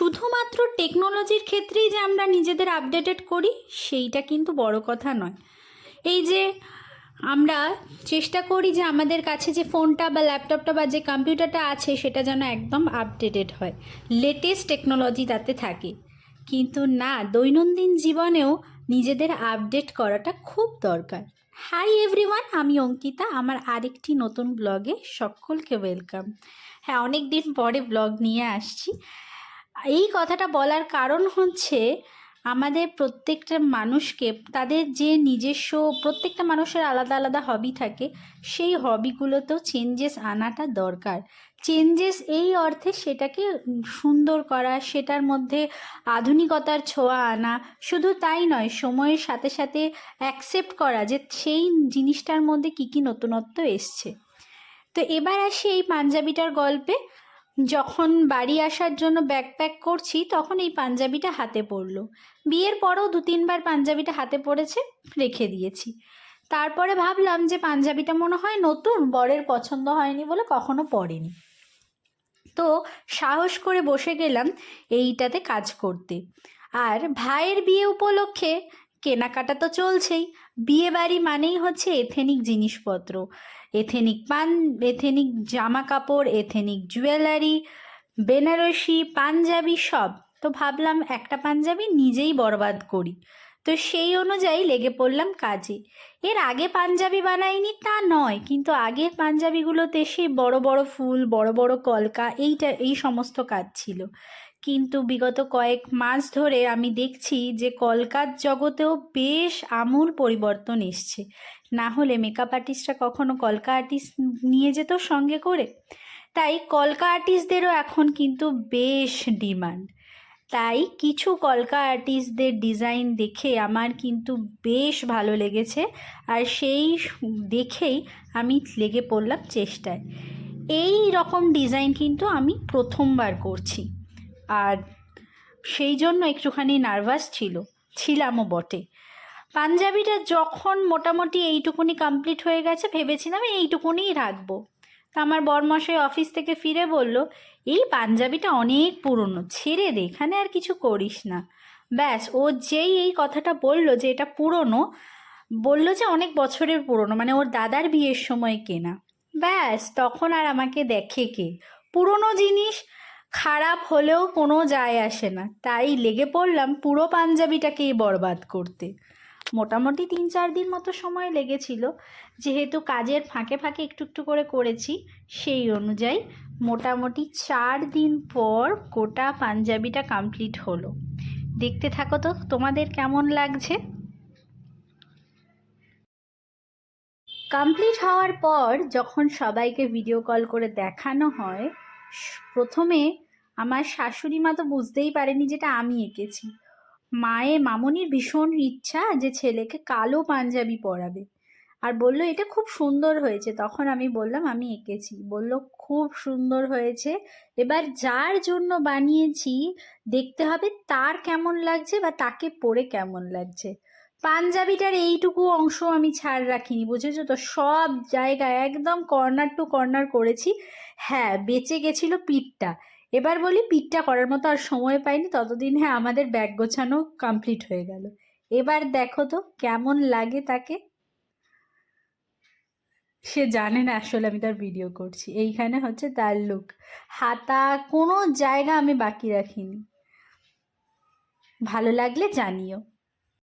শুধুমাত্র টেকনোলজির ক্ষেত্রেই যে আমরা নিজেদের আপডেটেড করি, সেইটা কিন্তু বড় কথা নয়। এই যে আমরা চেষ্টা করি যে আমাদের কাছে যে ফোনটা বা ল্যাপটপটা বা যে কম্পিউটারটা আছে, সেটা যেন একদম আপডেটেড হয়। লেটেস্ট টেকনোলজি তাতে থাকে। কিন্তু না, দৈনন্দিন জীবনেও নিজেদের আপডেট করাটা খুব দরকার। হাই এভরিওয়ান আমি অঙ্কিতা। আমার আরেকটি নতুন ব্লগে সকলকে ওয়েলকাম হ্যাঁ অনেক দিন পরে ব্লগ নিয়ে আসছি। এই কথাটা বলার কারণ হচ্ছে আমাদের প্রত্যেকটা মানুষকে, তাদের যে নিজস্ব প্রত্যেকটা মানুষের আলাদা আলাদা হবি থাকে, সেই হবিগুলোতেও চেঞ্জেস আনাটা দরকার। চেঞ্জেস এই অর্থে সেটাকে সুন্দর করা, সেটার মধ্যে আধুনিকতার ছোঁয়া আনা, শুধু তাই নয়, সময়ের সাথে সাথে অ্যাকসেপ্ট করা যে সেই জিনিসটার মধ্যে কী কী নতুনত্ব এসছে। তো এবার আসি এই পাঞ্জাবিটার গল্পে। যখন বাড়ি আসার জন্য ব্যাকপ্যাক করছি, তখন এই পাঞ্জাবিটা হাতে পড়ল। বিয়ের পরেও দু তিনবার পাঞ্জাবিটা হাতে পড়েছে, রেখে দিয়েছি। তারপরে ভাবলাম যে পাঞ্জাবিটা মনে হয় নতুন, বরের পছন্দ হয়নি বলে কখনো পরেনি। তো সাহস করে বসে গেলাম এইটাতে কাজ করতে। আর ভাইয়ের বিয়ে উপলক্ষে কেনাকাটা তো চলছেই। বিয়ে বাড়ি মানেই হচ্ছে এথেনিক জিনিসপত্র। এথেনিক পান এথেনিক জামা কাপড় এথেনিক জুয়েলারি বেনারসি, পাঞ্জাবি সব। তো ভাবলাম একটা পাঞ্জাবি নিজেই বরবাদ করি। তো সেই অনুযায়ী লেগে পড়লাম কাজে। এর আগে পাঞ্জাবি বানাইনি তা নয়, কিন্তু আগের পাঞ্জাবিগুলোতে সেই বড় বড় ফুল, বড় বড় কলকা এইটা, এই সমস্ত কাজ ছিল। কিন্তু বিগত কয়েক মাস ধরে আমি দেখছি যে কলকাত জগতেও বেশ আমূল পরিবর্তন এসছে। না হলে মেকআপ আর্টিস্টরা কখনো কলকা আর্টিস্ট নিয়ে যেত সঙ্গে করে? তাই কলকা আর্টিস্টদেরও এখন কিন্তু বেশ ডিমান্ড তাই কিছু কলকা আর্টিস্টদের ডিজাইন দেখে আমার কিন্তু বেশ ভালো লেগেছে আর সেই দেখেই আমি লেগে পড়লাম চেষ্টায়। এই রকম ডিজাইন কিন্তু আমি প্রথমবার করছি। আর সেই জন্য একটুখানি নার্ভাস ছিল, ছিলামও বটে। পাঞ্জাবিটা যখন মোটামুটি এইটুকুনি কমপ্লিট হয়ে গেছে, ভেবেছিলাম এইটুকুনিই রাখব। তা আমার বরমশাই অফিস থেকে ফিরে বলল, এই পাঞ্জাবিটা অনেক পুরনো, ছেড়ে দে, এখানে আর কিছু করিস না। ব্যাস, ও যেই এই কথাটা বলল যে এটা পুরনো, বলল যে অনেক বছরের পুরনো মানে ওর দাদার বিয়ের সময় কেনা। ব্যাস, তখন আর আমাকে দেখে কে? পুরনো জিনিস খারাপ হলেও কোনো যায় আসে না। তাই লেগে পড়লাম পুরো পাঞ্জাবিটাকেই বরবাদ করতে। মোটামুটি তিন চার দিন মতো সময় লেগেছিল। যেহেতু কাজের ফাঁকে ফাঁকে একটু একটু করে করেছি, সেই অনুযায়ী মোটামুটি চার দিন পর গোটা পাঞ্জাবিটা কমপ্লিট হলো। দেখতে থাকো তো, তোমাদের কেমন লাগছে? কমপ্লিট হওয়ার পর যখন সবাইকে ভিডিও কল করে দেখানো হয় প্রথমে আমার শাশুড়ি মা তো বুঝতেই পারেনি যেটা আমি এঁকেছি। মায়ের মামনির ভীষণ ইচ্ছা যে ছেলেকে কালো পাঞ্জাবি পরাবে। আর বলল, এটা খুব সুন্দর হয়েছে। তখন আমি বললাম, আমি এঁকেছি। বলল, খুব সুন্দর হয়েছে। এবার যার জন্য বানিয়েছি, দেখতে হবে তার কেমন লাগছে বা তাকে পরে কেমন লাগছে। পাঞ্জাবিটার এইটুকু অংশ আমি ছাড় রাখিনি, বুঝেছ তো? সব জায়গায় একদম কর্নার টু কর্নার করেছি। হ্যাঁ বেঁচে গেছিল পিঠটা। এবার বলি পিঠটা করার মতো আর সময় পাইনি, ততদিন হ্যাঁ আমাদের ব্যাগ গোছানো কমপ্লিট হয়ে গেল। এবার দেখো তো কেমন লাগে তাকে। সে জানে না আসলে আমি তার ভিডিও করছি। এইখানে হচ্ছে তার লুক হাতা কোনো জায়গা আমি বাকি রাখিনি। ভালো লাগলে জানিও।